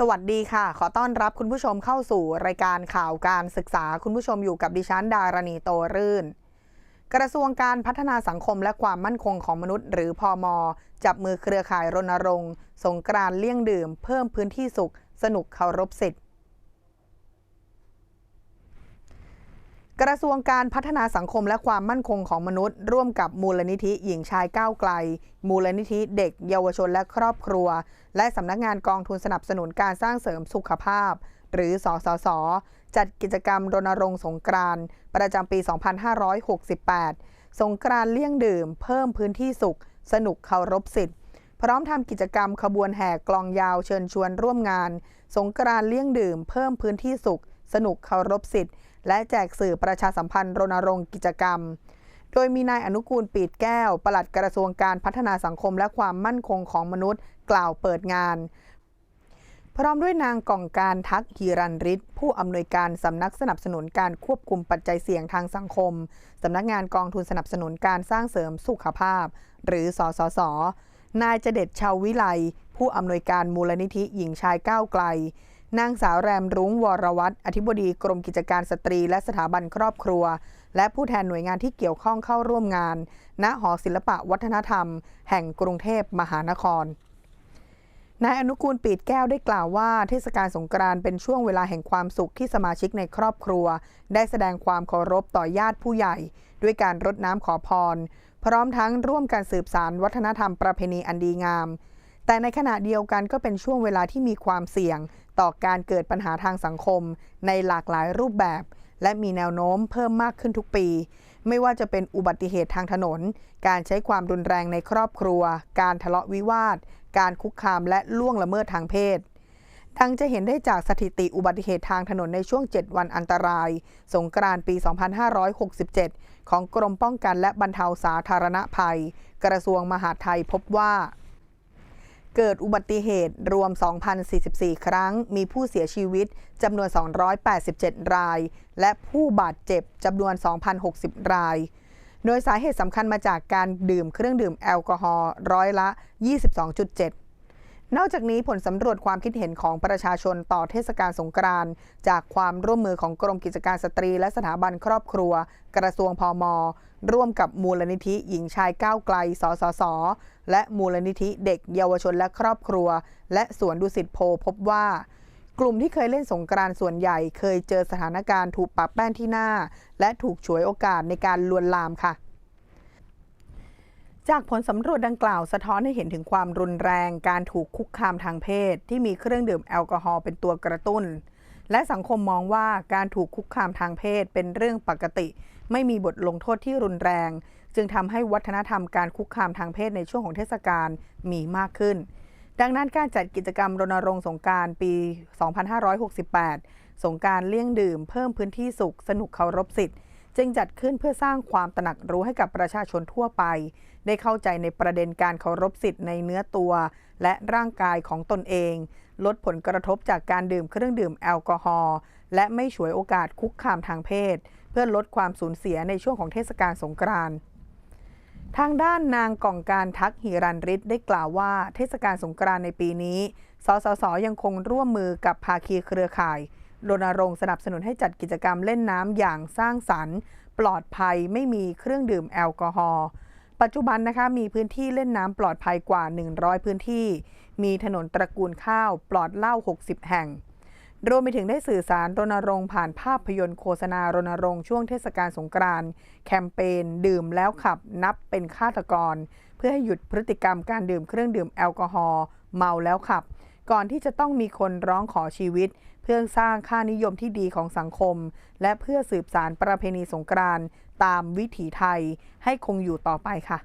สวัสดีค่ะ ขอต้อนรับคุณผู้ชมเข้าสู่รายการข่าวการศึกษาคุณผู้ชมอยู่กับดิฉันดารณีโตรื่น กระทรวงการพัฒนาสังคมและความมั่นคงของมนุษย์ หรือพอมจับมือเครือข่ายรณรงค์ สงกรานเลี่ยงดื่ม เพิ่มพื้นที่สุข สนุกเคารพสิทธิ์ กระทรวงการพัฒนาสังคมและความมั่นคงของมนุษย์ ร่วมกับมูลนิธิหญิงชายก้าวไกล มูลนิธิเด็ก เยาวชนและครอบครัว และสำนักงานกองทุนสนับสนุนการสร้างเสริมสุขภาพ หรือสสส จัดกิจกรรมรณรงค์สงกรานต์ประจำปี 2568 สงกรานต์เลี่ยงดื่ม เพิ่มพื้นที่สุข สนุกเคารพสิทธิ์พร้อมทำกิจกรรมขบวนแห่กลองยาวเชิญชวนร่วมงาน สงกรานต์เลี่ยงดื่ม เพิ่มพื้นที่สุข สนุกเคารพสิทธิ์ และแจกสื่อประชาสัมพันธ์รณรงค์กิจกรรม โดยมีนายอนุกูลปีดแก้ว ปลัดกระทรวงการพัฒนาสังคมและความมั่นคงของมนุษย์ กล่าวเปิดงาน พร้อมด้วยนางก่องการทักฮีรันริศผู้อำนวยการสำนักสนับสนุนการควบคุมปัจจัยเสี่ยงทางสังคมสำนักงานกองทุนสนับสนุนการสร้างเสริมสุขภาพ หรือสสสนายเจเด็ดชาววิไลผู้อำนวยการมูลนิธิหญิงชายก้าวไกล นางสาวแรมรุ้งวรวัตรอธิบดีกรมกิจการสตรี และสถาบันครอบครัว และผู้แทนหน่วยงานที่เกี่ยวข้องเข้าร่วมงาน ณหอศิลปะวัฒนธรรม แห่งกรุงเทพมหานครนายอนุกูลปีดแก้วได้กล่าวว่าเทศกาลสงกรานต์เป็นช่วงเวลาแห่งความสุขที่สมาชิกในครอบครัว ได้แสดงความเคารพต่อญาติผู้ใหญ่ ด้วยการรดน้ำขอพร พร้อมทั้งร่วมกันสืบสารวัฒนธรรมประเพณีอันดีงาม แต่ในขณะเดียวกันก็เป็นช่วงเวลาที่มีความเสี่ยง ต่อการเกิดปัญหาทางสังคม ในหลากหลายรูปแบบ และมีแนวโน้มเพิ่มมากขึ้นทุกปี ไม่ว่าจะเป็นอุบัติเหตุทางถนน การใช้ความรุนแรงในครอบครัว การทะเลาะวิวาท การคุกคามและล่วงละเมิดทางเพศดังจะเห็นได้จากสถิติอุบัติเหตุทางถนนในช่วง 7 วันอันตราย สงกรานต์ปี 2567 ของกรมป้องกันและบรรเทาสาธารณภัย กระทรวงมหาดไทยพบว่า เกิดอุบัติเหตุรวม 2,044 ครั้ง มีผู้เสียชีวิตจำนวน 287 ราย และผู้บาดเจ็บจำนวน 2,060 ราย โดยสาเหตุสำคัญมาจากการดื่มเครื่องดื่มแอลกอฮอล์ร้อยละ 22.7 นอกจากนี้ผลสำรวจความคิดเห็นของประชาชนต่อเทศกาลสงกรานต์จากความร่วมมือของกรมกิจการสตรี และสถาบันครอบครัว กระทรวงพอมร่วมกับมูลนิธิหญิงชายก้าวไกล สสส และมูลนิธิเด็กเยาวชนและครอบครัว และสวนดุสิตโพพบว่า กลุ่มที่เคยเล่นสงกรานต์ส่วนใหญ่ เคยเจอสถานการณ์ถูกปะแป้งที่หน้า และถูกฉวยโอกาสในการลวนลามค่ะ จากผลสำรวจดังกล่าวสะท้อนให้เห็นถึงความรุนแรงการถูกคุกคามทางเพศ ที่มีเครื่องดื่มแอลกอฮอล์เป็นตัวกระตุ้น และสังคมมองว่าการถูกคุกคามทางเพศเป็นเรื่องปกติ ไม่มีบทลงโทษที่รุนแรง จึงทำให้วัฒนธรรมการคุกคามทางเพศในช่วงของเทศกาลมีมากขึ้น ดังนั้นการจัดกิจกรรมรณรงค์สงการปี 2568 สงการเลี่ยงดื่ม เพิ่มพื้นที่สุข สนุกเคารพสิทธิ์ จึงจัดขึ้นเพื่อสร้างความตระหนักรู้ให้กับประชาชนทั่วไป ได้เข้าใจในประเด็นการเคารพสิทธิ์ในเนื้อตัว และร่างกายของตนเอง ลดผลกระทบจากการดื่มเครื่องดื่มแอลกอฮอล์และไม่ฉวยโอกาสคุกคามทางเพศ เพื่อลดความสูญเสียในช่วงของเทศกาลสงกรานต์ทางด้านนางก่องการทักหิรันริศได้กล่าวว่า เทศกาลสงกรานต์ในปีนี้ สสสยังคงร่วมมือกับภาคีเครือข่าย รณรงค์สนับสนุนให้จัดกิจกรรมเล่นน้ำอย่างสร้างสรรค์ ปลอดภัยไม่มีเครื่องดื่มแอลกอฮอล์ปัจจุบันนะคะมีพื้นที่เล่นน้ำปลอดภัยกว่า 100 พื้นที่ มีถนนตระกูลข้าวปลอดเหล้า 60 แห่ง รวมไปถึงได้สื่อสารรณรงค์ผ่านภาพยนตร์โฆษณารณรงค์ช่วงเทศกาลสงกรานต์แคมเปญดื่มแล้วขับนับเป็นฆาตกร เพื่อให้หยุดพฤติกรรมการดื่มเครื่องดื่มแอลกอฮอล์เมาแล้วขับ ก่อนที่จะต้องมีคนร้องขอชีวิต เพื่อสร้างค่านิยมที่ดีของสังคม และเพื่อสืบสารประเพณีสงกรานต์ตามวิถีไทยให้คงอยู่ต่อไปค่ะ